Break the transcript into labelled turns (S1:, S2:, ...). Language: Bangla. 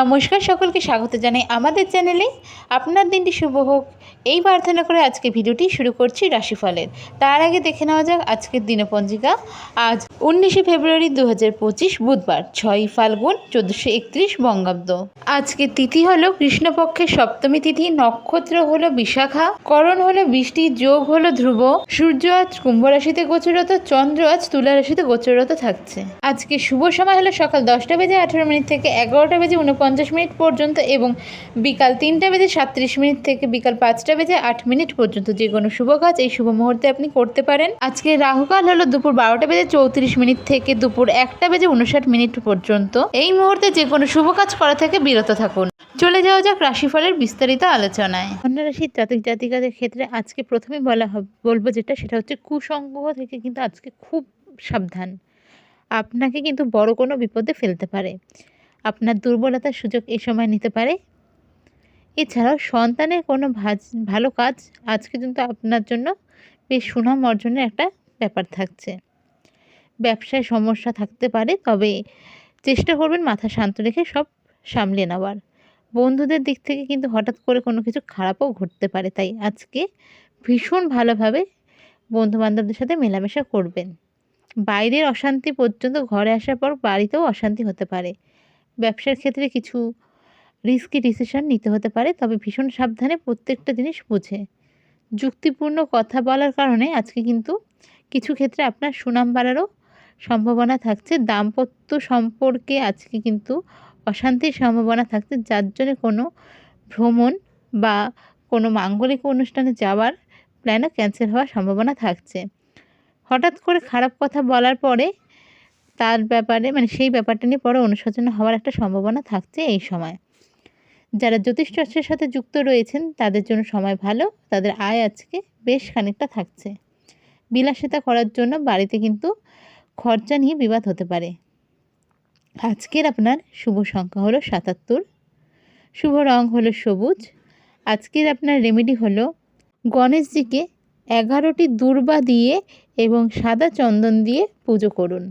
S1: নমস্কার, সকলকে স্বাগত জানাই আমাদের চ্যানেলে। আপনার দিনটি শুভ হোক। এই প্রার্থনা করে আজকে ভিডিওটি শুরু করছি রাশিফলের। তার আগে দেখে নেওয়া যাক আজকের দিনপঞ্জিকা। আজ উনিশে ফেব্রুয়ারি দু বুধবার ছয়ই ফাল্গুন চোদ্দোশো একত্রিশ বঙ্গাব্দ। আজকে তিথি হলো কৃষ্ণপক্ষের সপ্তমী তিথি, নক্ষত্র হলো বিশাখা, করণ হলো বৃষ্টি, যোগ হলো ধ্রুব। সূর্য আজ কুম্ভ রাশিতে গোচরত, চন্দ্র আজ তুলা রাশিতে গোচরত থাকছে। আজকে শুভ সময় হলো সকাল দশটা বেজে আঠেরো মিনিট থেকে এগারোটা বেজে উনপঞ্চাশ মিনিট পর্যন্ত এবং বিকাল তিনটা বেজে সাতত্রিশ মিনিট থেকে বিকাল পাঁচটা বেজে আট মিনিট পর্যন্ত যে কোনো শুভ কাজ এই শুভ মুহূর্তে আপনি করতে পারেন। আজকে রাহুকাল হলো দুপুর বারোটা বেজে চৌত্রিশ মিনিট থেকে দুপুর একটা বেজে উনষাট মিনিট পর্যন্ত। এই মুহূর্তে যে কোনো শুভ কাজ করা থেকে বিরত থাকুন। চলে যাওয়া যাক রাশিফলের বিস্তারিত আলোচনায়। রাশির জাতক জাতিকাদের ক্ষেত্রে আজকে প্রথমে বলা হবে বলব যেটা, সেটা হচ্ছে কুসংগ থেকে কিন্তু আজকে খুব সাবধান। আপনাকে কিন্তু বড় কোনো বিপদে ফেলতে পারে। আপনার দুর্বলতার সুযোগ এ সময় নিতে পারে। এছাড়াও সন্তানের কোনো ভাজ- ভালো কাজ আজকে কিন্তু আপনার জন্য বেশ সুনাম অর্জনের একটা ব্যাপার থাকছে। ব্যবসায় সমস্যা থাকতে পারে, তবে চেষ্টা করবেন মাথা শান্ত রেখে সব সামলে নেওয়ার। বন্ধুদের দিক থেকে কিন্তু হঠাৎ করে কোনো কিছু খারাপও ঘটতে পারে, তাই আজকে ভীষণ ভালোভাবে বন্ধুবান্ধবদের সাথে মেলামেশা করবেন। বাইরের অশান্তি পর্যন্ত ঘরে আসার পর বাড়িতেও অশান্তি হতে পারে। ব্যবসার ক্ষেত্রে কিছু রিস্কি ডিসিশন নিতে হতে পারে, তবে ভীষণ সাবধানে প্রত্যেকটা জিনিস বুঝে। যুক্তিপূর্ণ কথা বলার কারণে আজকে কিন্তু কিছু ক্ষেত্রে আপনার সুনাম বাড়ারও সম্ভাবনা থাকছে। দাম্পত্য সম্পর্কে আজকে কিন্তু অশান্তির সম্ভাবনা থাকছে, যার জন্য কোনো ভ্রমণ বা কোনো মাঙ্গলিক অনুষ্ঠানে যাওয়ার প্ল্যানও ক্যান্সেল হওয়ার সম্ভাবনা থাকছে। হঠাৎ করে খারাপ কথা বলার পরে তার ব্যাপারে মানে সেই ব্যাপারটা নিয়ে পরে অনুশোচনা হওয়ার একটা সম্ভাবনা থাকছে এই সময়। যারা জ্যোতিষ চর্চার সাথে যুক্ত রয়েছেন, তাদের জন্য সময় ভালো, তাদের আয় আজকে বেশ খানিকটা থাকছে। বিলাসিতা করার জন্য বাড়িতে কিন্তু খরচা নিয়ে বিবাদ হতে পারে। আজকের আপনার শুভ সংখ্যা হলো সাতাত্তর, শুভ রং হলো সবুজ, আজকের আপনার রেমেডি হলো গণেশজিকে এগারোটি দূর্বা দিয়ে এবং সাদা চন্দন দিয়ে পুজো করুন।